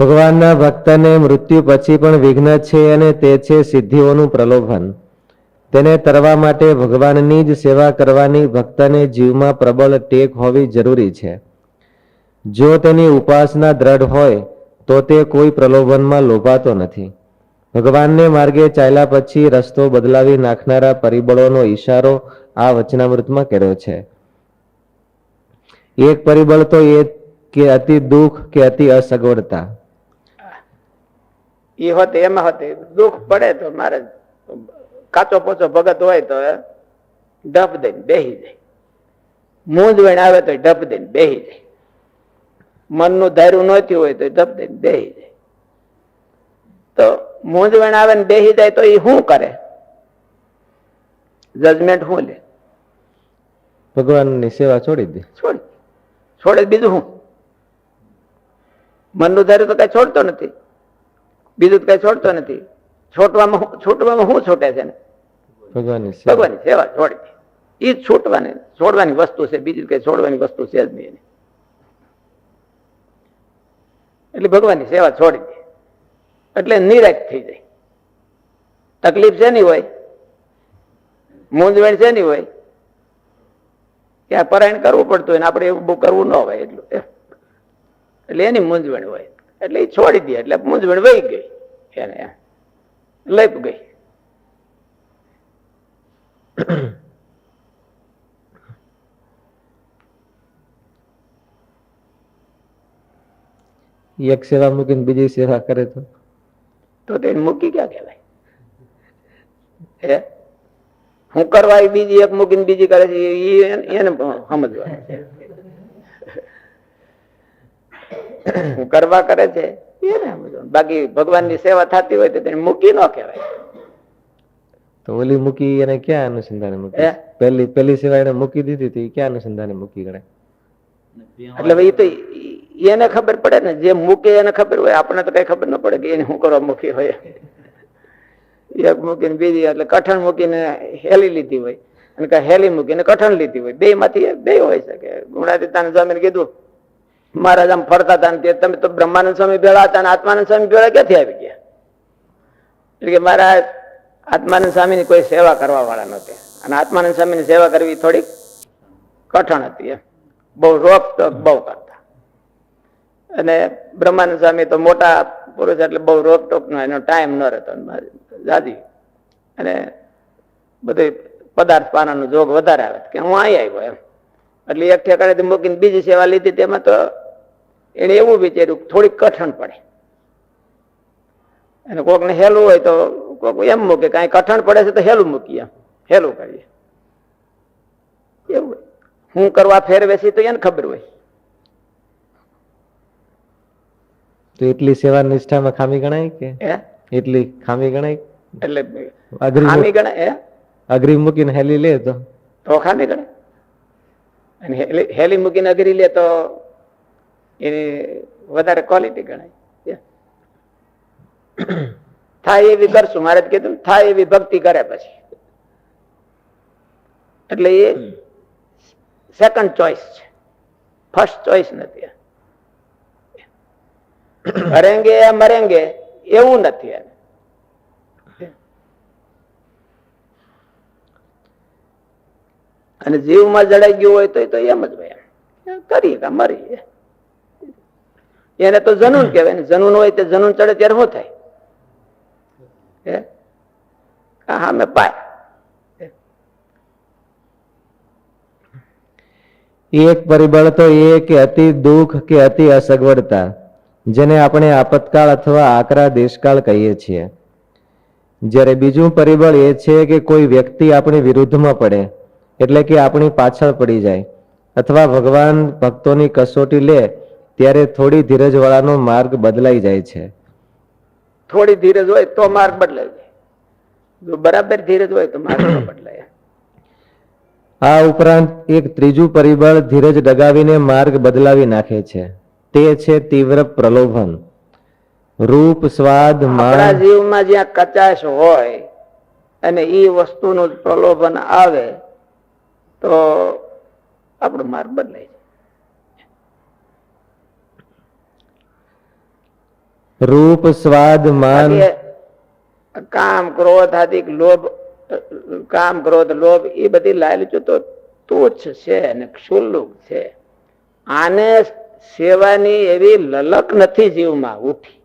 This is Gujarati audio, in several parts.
ભગવાનના ભક્તને મૃત્યુ પછી પણ વિઘ્ન છે અને તે છે સિદ્ધિઓનું પ્રલોભન. તેને તરવા માટે ભગવાનની જ સેવા કરવાની ભક્તને જીવમાં પ્રબળ ટેક હોવી જરૂરી છે. જો તેની ઉપાસના દ્રઢ હોય, તો તે કોઈ પ્રલોભનમાં લોભાતો નથી. ભગવાનને માર્ગે ચાલ્યા પછી રસ્તો બદલાવી નાખનારા પરિબળોનો ઈશારો આ વચનામૃતમાં કર્યો છે. એક પરિબળ તો એ કે અતિ દુઃખ કે અતિ અસગવડતા. એ હોતે એમાં હતી દુઃખ પડે તો મારે કાચો પોચો ભગત હોય તો ઢપ દઈને બેહી જાય. મૂંઝવણ આવે તો ઢપ દઈને બેહી જાય. મનનું ધાર્યું નથી હોય તો ઢપ દઈને બેહી જાય. તો મૂંઝવણ આવે ને બેહી જાય તો એ શું કરે? જજમેન્ટ શું લે? ભગવાનની સેવા છોડી દે. છોડી છોડે બીજું શું? મનનું ધાર્યું તો કઈ છોડતો નથી. બીજું કઈ છોડતો નથી. છોટવામાં છૂટવામાં શું છૂટે છે ને? ભગવાનની સેવા. છોડવી એ જ છૂટવાની છોડવાની વસ્તુ છે. બીજું કઈ છોડવાની વસ્તુ છે જ નહીં. એટલે ભગવાનની સેવા છોડી દે. એટલે નિરાશ થઈ જાય. તકલીફ છે નહીં હોય? મૂંઝવણ નહીં હોય? કે આ પરાયણ કરવું પડતું હોય ને આપણે એવું બહુ કરવું ન હોય એટલું. એટલે એની મૂંઝવણ હોય. એટલે એ છોડી દે. એટલે મૂંઝવણ વહી ગઈ. એને લઈ ગઈ એક સેવા મૂકીને બીજી સેવા કરે તો તો તેને મૂકી ક્યાં કહેવાય હે હું કરવા એ બીજી એક મૂકીને બીજી કરે છે ઈ એને એને સમજવાનું છે હું કરવા કરે છે એને સમજવાનું બાકી ભગવાનની સેવા થતી હોય તો તેને મૂકી ન કહેવાય. તો ઓલી મૂકી એને ક્યાં અનુસંધાને મૂકી? પહેલી પહેલી સેવા એને મૂકી દીધી હતી ક્યાં અનુસંધાને મૂકી ગણે એટલે ભાઈ તો એને ખબર પડે ને જે મૂકે એને ખબર હોય આપણને તો કઈ ખબર ન પડે કે એને શું કરવા મૂકી હોય. એક મૂકીને બીજી એટલે કઠણ મૂકીને હેલી લીધી હોય. અને કઈ હેલી મૂકીને કઠણ લીધી હોય. બે માંથી બે હોય શકે. ગુણાતીતાન જમીન કીધું મહારાજ આમ ફરતા હતા તે તમે તો બ્રહ્માનંદ સ્વામી ભેળા હતા અને આત્માનંદ સ્વામી ભેળા ક્યાંથી આવી ગયા? એટલે કે મારા આત્માનંદ સ્વામીની કોઈ સેવા કરવા વાળા નહોતી. અને આત્માનંદ સ્વામીની સેવા કરવી થોડીક કઠણ હતી એમ. બહુ ટોક બહુ કરતા. અને બ્રહ્માનંદ સ્વામી તો મોટા પુરુષ એટલે બહુ રોક ટોક નો એનો ટાઈમ ન રહેતો દાદી, અને બધું પદાર્થ પાનાનું જોગ વધારે આવે. કે હું અહીં આવ્યો એમ. એટલે એક ઠેકાણેથી મૂકીને બીજી સેવા લીધી. તેમાં તો એને એવું વિચાર્યું થોડીક કઠણ પડે. અને કોકને હેલું હોય તો કોક એમ મૂકે કાંઈ કઠણ પડે છે તો હેલું મૂકીએ. હેલું કરીએ. એવું હું કરવા ફેરવે છે તો એને ખબર હોય. તો એટલી સેવા નિષ્ઠામાં ખામી ગણાય કે? એટલી ખામી ગણાય? એટલે ખામી ગણાય અઘરી મૂકીને હેલી લે તો? તો ખામી ગણાય. અને હેલી- હેલી મૂકીને અઘરી લે તો એની વધારે ક્વોલિટી ગણાય. થાય એવી કરશું. મારે કીધું થાય એવી ભક્તિ કરે પછી. એટલે એ સેકન્ડ ચોઈસ છે. ફર્સ્ટ ચોઈસ નથી મરેંગે મરેંગે એવું નથી એને અને જીવમાં જડાઈ ગયું હોય તો એમ જ ભાઈ કરીએ કે મરીએ. એને તો જનૂન કહેવાય. જનૂન હોય તે જનૂન ચડે ત્યારે શું થાય? હા મેં પાય. એક પરિબળ તો એ કે અતિ દુઃખ કે અતિ અસગવડતા જેને આપણે આપતકાળ અથવા આકરા દેશકાળ કહીએ છીએ. જ્યારે બીજું પરિબળ એ છે કે કોઈ વ્યક્તિ આપણી વિરુદ્ધમાં પડે એટલે કે આપણી પાછળ પડી જાય અથવા ભગવાન ભક્તોની કસોટી લે ત્યારે થોડી ધીરજવાળાનો માર્ગ બદલાઈ જાય છે. થોડી ધીરજ હોય તો માર્ગ બદલાય જાય. જો બરાબર ધીરજ હોય તો માર્ગ બદલાય. આ ઉપરાંત એક ત્રીજું પરિબળ ધીરજ ડગાવીને માર્ગ બદલાવી નાખે છે. તે છે તીવ્ર પ્રલોભન. રૂપ સ્વાદ મારા જીવમાં જ્યાં કચાશ હોય અને એ વસ્તુનું પ્રલોભન આવે તો આપણો માર્ગ બદલાય રૂપ, સ્વાદ, માન. કામ, ક્રોધ, આદિક, લોભ, કામ, ક્રોધ, લોભ, એ બધી લાલચો તો તુચ્છ છે અને ક્ષુલ્લુક છે. આને સેવાની એવી લલક નથી જીવમાં ઉઠી.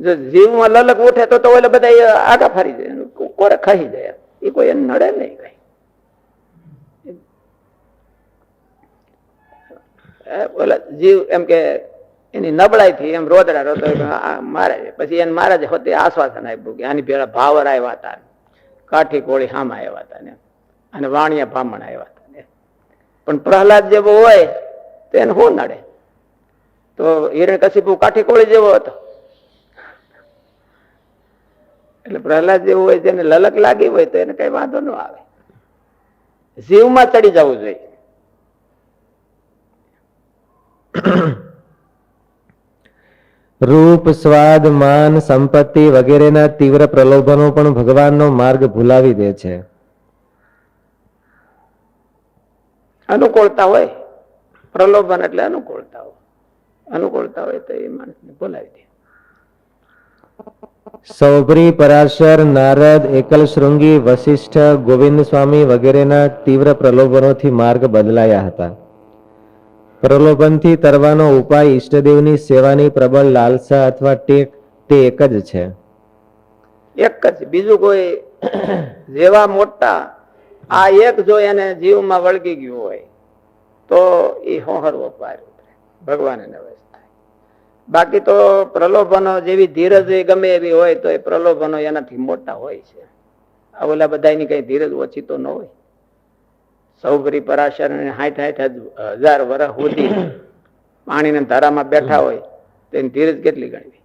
જો જીવમાં લલક ઉઠે તો તો ઓલા બધા આગા ફરી જાય કોરે ખાઈ જાય. એ કોઈ એને નડે નહીં કઈ. ઓલા જીવ એમ કે એની નબળાઈથી એમ રોદડા રોતો મારે પછી એને મહારાજ હોતે આશ્વાસન આપ્યું કે આની પેલા ભાવર આવ્યા હતા કાઠી કોળી હામા આવ્યા હતા ને. અને વાણિયા બ્રાહ્મણ આવ્યા હતા ને. પણ પ્રહલાદ જેવો હોય તો એને શું નડે? તો હિરણ કશીપુ કાઠી કોળી જેવો હતો. એટલે પ્રહલાદ જેવું હોય જેને લલક લાગી હોય તો એને કઈ વાંધો ન આવે. જીવમાં ચડી જવું જોઈએ. રૂપ સ્વાદ માન સંપત્તિ વગેરેના તીવ્ર પ્રલોભનો પણ ભગવાનનો માર્ગ ભૂલાવી દે છે. અનુકૂળતા હોય. પ્રલોભન એટલે અનુકૂળતા હોય. અનુકૂળતા હોય તો એ માણસને બોલાવી દે. સૌભરી પરાશર નારદ એકલ શૃંગી વશિષ્ઠ ગોવિંદ સ્વામી વગેરેના તીવ્ર પ્રલોભનોથી માર્ગ બદલાયા હતા. પ્રલોભનથી તરવાનો ઉપાય ઈષ્ટદેવની સેવાની પ્રબળ લાલસા અથવા ટેક, તે એક જ છે. એક જ. બીજું કોઈ જેવા મોટા, આ એક જો એને જીવમાં વળગી ગયું હોય, તો એ હોહરવો પાર ભગવાન એને બાકી તો પ્રલોભનો જેવી ધીરજ ગમે એવી હોય, તો એ પ્રલોભનો એનાથી મોટા હોય છે. આ ઓલા બધાની કઈ ધીરજ ઓછી તો ન હોય. સૌભરી પરાશર હાથ હાઠ હજાર વર્ષ સુધી પાણીના ધારામાં બેઠા હોય તો ધીરજ કેટલી ગણવી?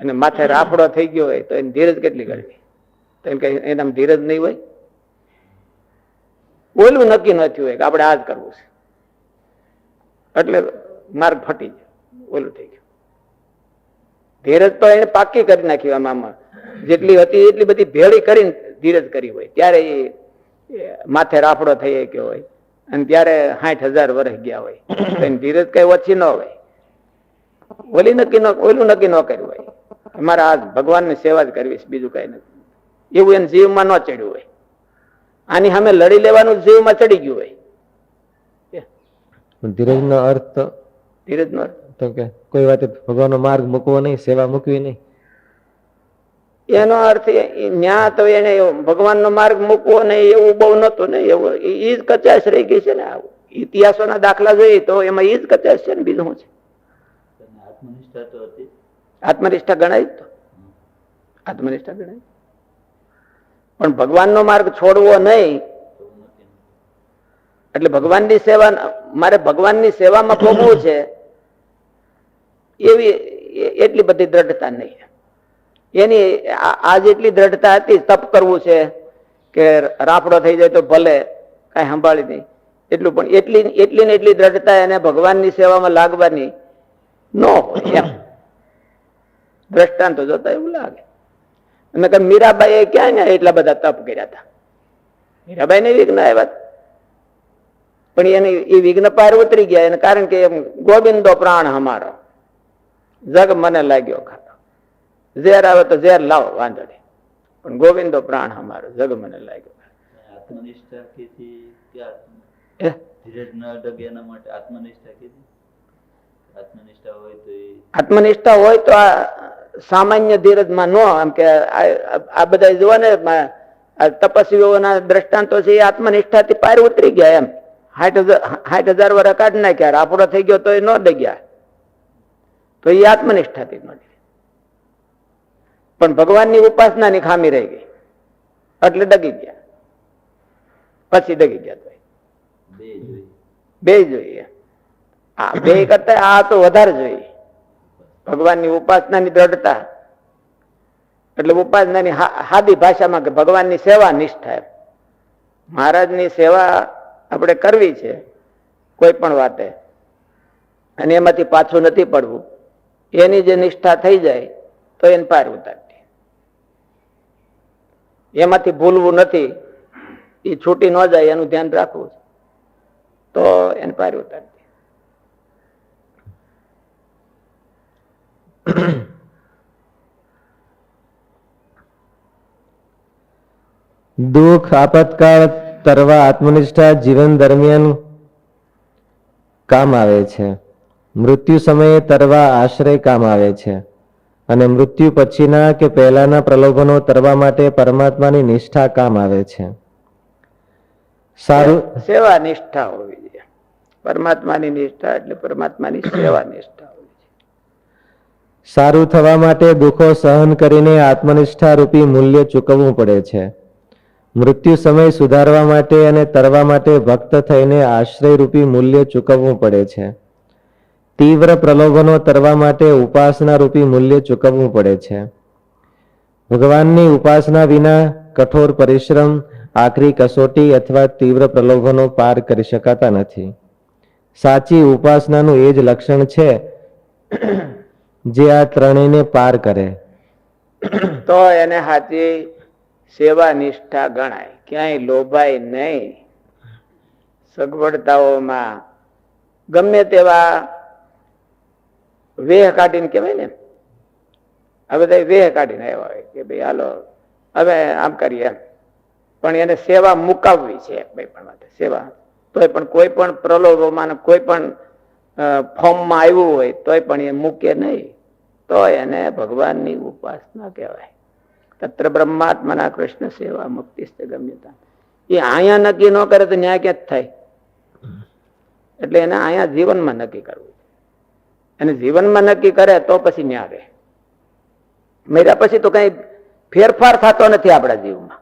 અને માથે રાફડો થઈ ગયો હોય, તો એની ધીરજ કેટલી ગણવી? તો કઈ એનામાં ધીરજ નહીં હોય? ઓલું નક્કી ન થયું હોય કે આપણે આ જ કરવું છે. એટલે માર્ગ ફટી ગયો, ઓલું થઈ ગયું. ધીરજ તો એને પાકી કરી નાખ્યું આમાં. જેટલી હતી એટલી બધી ભેળી કરીને ધીરજ કરી હોય ત્યારે એ માથે રાફડો થઈ ગયો હોય અને ત્યારે સાઠ હજાર વર્ષ ગયા હોય. તો એની ધીરજ કઈ ઓછી ન હોય. ઓલી નક્કી ન ઓલું નક્કી ન કર્યું હોય. મારે આ ભગવાનની સેવા જ કરવી છે બીજું કઈ નથી. એવું એને જીવમાં ન ચડ્યું હોય. આની સામે લડી લેવાનું જીવમાં ચડી ગયું હોય. ધીરજનો અર્થ તો ધીરજ નો તો કે કોઈ વાતે ભગવાનનો માર્ગ મૂકવો નહીં સેવા મૂકવી નહીં. એનો અર્થ ન્યા તો એને ભગવાનનો માર્ગ મૂકવો નહીં એવું બહુ નતું ને એવું એ જ કચાશ રહી ગઈ છે ને આવું ઇતિહાસોના દાખલા જોઈએ તો એમાં એ જ કચાશ છે ને બીજું શું છે? આત્મનિષ્ઠા તો આત્મનિષ્ઠા ગણાય તો. આત્મનિષ્ઠા ગણાય. પણ ભગવાનનો માર્ગ છોડવો નહીં. એટલે ભગવાનની સેવા મારે ભગવાનની સેવામાં ભોગવું છે એવી એટલી બધી દ્રઢતા નહીં. એની આ જેટલી દ્રઢતા હતી, તપ કરવું છે કે રાફડો થઈ જાય તો ભલે, કઈ સંભાળી નહીં. એટલું પણ એટલી એટલી ને એટલી દ્રઢતા એને ભગવાનની સેવામાં લાગવાની ન દ્રષ્ટાંતો જોતા એવું લાગે. અને કે મીરાબાઈએ ક્યાં ને એટલા બધા તપ કર્યા હતા? મીરાબાઈ ને વિઘ્ન આવ્યા પણ એને એ વિઘ્ન પાર ઉતરી ગયા. એને કારણ કે એમ ગોવિંદો પ્રાણ હમારો. જગ મને લાગ્યો ખાતો. ઝેર આવે તો ઝેર લાવો વાંધો નહીં. પણ ગોવિંદો પ્રાણ અમારો જગ મને લાગ્યો આત્મનિષ્ઠા કીધી ધીરજ ન એના માટે આત્મનિષ્ઠા કીધી? આત્મનિષ્ઠા હોય તો આત્મનિષ્ઠા હોય તો આ સામાન્ય ધીરજમાં નો એમ કે આ બધા જુઓ ને તપસ્વીઓના દ્રષ્ટાંતો છે એ આત્મનિષ્ઠાથી પાર ઉતરી ગયા એમ. સાઠ હજાર સાઠ હજાર વર્ષ કાઢ નાખ્યા રાફડો થઈ ગયો તો એ ન ડગ્યા. તો એ આત્મનિષ્ઠાથી ન ડગ્યા પણ ભગવાનની ઉપાસનાની ખામી રહી ગઈ. એટલે ડગી ગયા. પછી ડગી ગયા બે જોઈએ. બે જોઈએ. આ બે કરતા આ તો વધારે જોઈએ. ભગવાનની ઉપાસનાની દ્રઢતા. એટલે ઉપાસનાની હાદી ભાષામાં કે ભગવાનની સેવા નિષ્ઠા એમ. મહારાજની સેવા આપણે કરવી છે કોઈ પણ વાતે. અને એમાંથી પાછું નથી પડવું. એની જે નિષ્ઠા થઈ જાય તો એને પાર ઉતારતી એમાંથી ભૂલવું નથી. એ છૂટી ન જાય, એનું ધ્યાન રાખવું તો એને પાર ઉતારતી દુઃખ, આપતકાળ તરવા આત્મનિષ્ઠા જીવન દરમિયાન કામ આવે છે. મૃત્યુ સમયે તરવા આશ્રય કામ આવે છે. અને મૃત્યુ પછીના કે પહેલાના પ્રલોભનો તરવા માટે પરમાત્માની નિષ્ઠા કામ આવે છે. સારું. સેવા નિષ્ઠા હોવી જોઈએ. પરમાત્માની નિષ્ઠા એટલે પરમાત્માની સેવા નિષ્ઠા હોવી જોઈએ. સારું થવા માટે દુઃખો સહન કરીને આત્મનિષ્ઠા રૂપી મૂલ્ય ચૂકવવું પડે છે. મૃત્યુ સમય સુધારવા માટે અને તરવા માટે ભક્ત થઈને આશ્રય રૂપી મૂલ્ય ચૂકવવું પડે છે. તીવ્ર પ્રલોભનો તરવા માટે ઉપાસના રૂપી મૂલ્ય ચૂકવવું પડે છે. ભગવાનની ઉપાસના વિના કઠોર પરિશ્રમ, આખરી કસોટી અથવા તીવ્ર પ્રલોભનો પાર કરી શકાતા નથી. સાચી ઉપાસનાનું એ જ લક્ષણ છે જે આ ત્રણેયને પાર કરે. તો એને સાચી સેવા નિષ્ઠા ગણાય. ક્યાંય લોભાય નહીં. સગવડતાઓમાં ગમે તેવા વેહ કાઢીને કહેવાય ને આ બધા વેહ કાઢીને આવ્યા હોય કે ભાઈ હાલો, હવે આમ કરીએ પણ એને સેવા મુકાવવી છે ભાઈ પણ માટે, સેવા. તોય પણ કોઈ પણ પ્રલોભોમાં કોઈ પણ ફોર્મમાં આવ્યું હોય તોય પણ એ મૂકે નહીં. તો એને ભગવાનની ઉપાસના કહેવાય. તત્ર બ્રહ્માત્મના કૃષ્ણ સેવા મુક્તિ ગમ્યતા. એ અહીંયા નક્કી ન કરે તો ન્યાય ક્યાં થાય? એટલે એને અહીંયા જીવનમાં નક્કી કરવું અને જીવનમાં નક્કી કરે તો પછી ન્યા આવે મર્યા પછી તો કઈ ફેરફાર થતો નથી આપણા જીવમાં.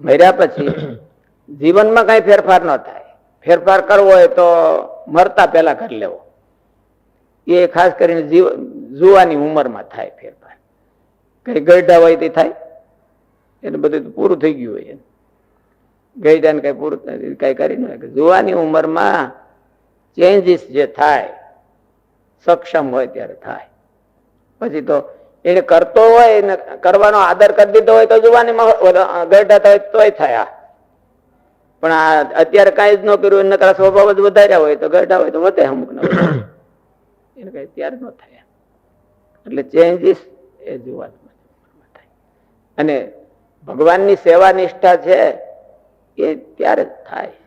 મર્યા પછી જીવનમાં કઈ ફેરફાર ન થાય. ફેરફાર કરવો હોય તો મરતા પહેલા કરી લેવો. એ ખાસ કરીને જીવ જુવાની ઉંમરમાં થાય ફેરફાર. કઈ ગઈઢા હોય તે થાય. એને બધું તો પૂરું થઈ ગયું હોય ગઈઢા ને કઈ પૂરું કઈ કરી ન હોય. જુવાની ઉંમરમાં ચેન્જીસ જે થાય સક્ષમ હોય ત્યારે થાય. પછી તો એને કરતો હોય, એને કરવાનો આદર કરી દીધો હોય તો જુવાની ગઈઢા થાય તોય થયા. પણ આ અત્યારે કાંઈ જ ન કર્યું નકરા સ્વભાવ જ વધાર્યા હોય તો ગરડા હોય તો વધે અમુક એને કઈ ત્યારે ન થયા. એટલે ચેન્જીસ એ જુવાનમાં થાય. અને ભગવાનની સેવા નિષ્ઠા છે એ ત્યારે જ થાય.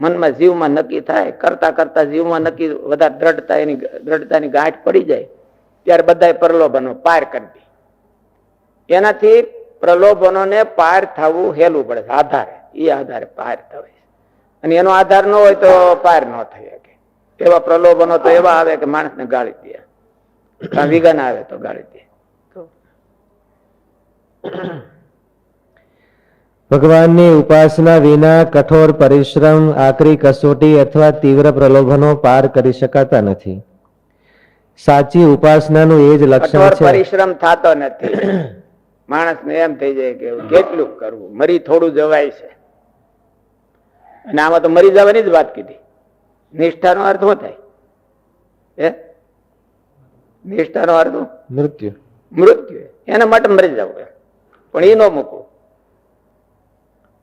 મનમાં જીવમાં નક્કી થાય, કરતા કરતા જીવમાં નક્કી વધારે દ્રઢતા એની દ્રઢતાની ગાંઠ પડી જાય, ત્યારે બધા પ્રલોભનો પાર કરી દે. એનાથી પ્રલોભનોને પાર થવું હેલું પડે છે, આધારે. એ આધારે પાર થવાય અને એનો આધાર ન હોય તો પાર ન થઈ શકે. એવા પ્રલોભનો તો એવા આવે કે માણસને ગાળી દે. વિઘન આવે તો ગાળી દે. ભગવાનની ઉપાસના વિના કઠોર પરિશ્રમ આકરી કસોટી અથવા તીવ્ર પ્રલોભનો પાર કરી શકાતા નથી. સાચી ઉપાસનાનું એ જ લક્ષણ છે. પરિશ્રમ થતો નથી. માણસને એમ થઈ જાય કે કેટલું કરવું? મરી થોડું જવાય છે. અને આમાં તો મરી જવાની જ વાત કીધી. નિષ્ઠાનો અર્થ શું થાય? હે? નિષ્ઠાનો અર્થ મૃત્યુ. મૃત્યુ. એના માટે મરી જવું પણ એ ન મૂકવું.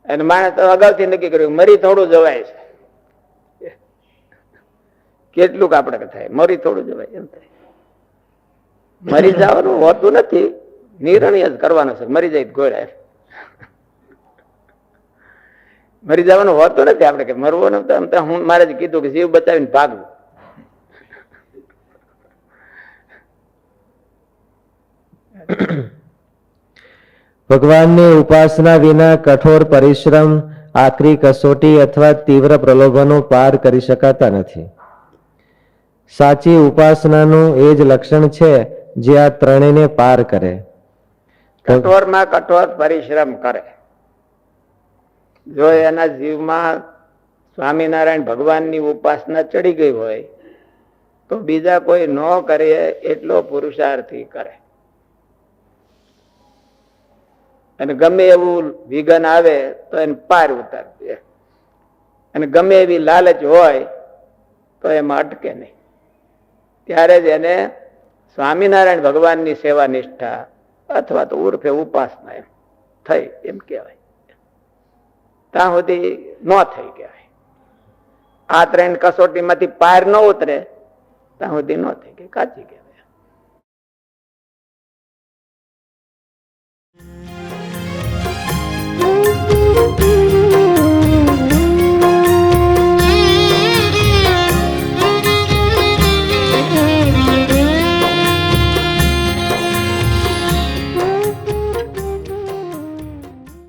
અને માણસ અગાઉથી નક્કી કર્યું, મરી થોડું જવાય છે. કેટલુંક આપણે થાય, મરી થોડું જવાય, એમ થાય. મરી જવાનું હોતું નથી, નિર્ણય જ કરવાનો છે, મરી જાય ગોળા. મરી જવાનું હોતું નથી આપણે કે મરવું નતું હું મારે જ કીધું કે જીવ બચાવીને ભાગવું. ભગવાનની ઉપાસના વિના કઠોર પરિશ્રમ, આકરી કસોટી અથવા તીવ્ર પ્રલોભનો પાર કરી શકાતા નથી. સાચી ઉપાસનાનું એ જ લક્ષણ છે જે આ ત્રણેયને પાર કરે. કઠોરમાં કઠોર પરિશ્રમ કરે. જો એના જીવમાં સ્વામિનારાયણ ભગવાનની ઉપાસના ચડી ગઈ હોય, તો બીજા કોઈ ન કરે એટલો પુરુષાર્થી કરે. અને ગમે એવું વિઘન આવે તો એને પાર ઉતારી દે. અને ગમે એવી લાલચ હોય તો એમાં અટકે નહીં. ત્યારે જ એને સ્વામિનારાયણ ભગવાનની સેવા નિષ્ઠા અથવા તો ઉર્ફે ઉપાસના એમ થઈ એમ કહેવાય. ત્યાં સુધી ન થઈ કહેવાય. આ ત્રણ કસોટીમાંથી પાર ન ઉતરે, ત્યાં સુધી ન થઈ કે કાચી કહેવાય.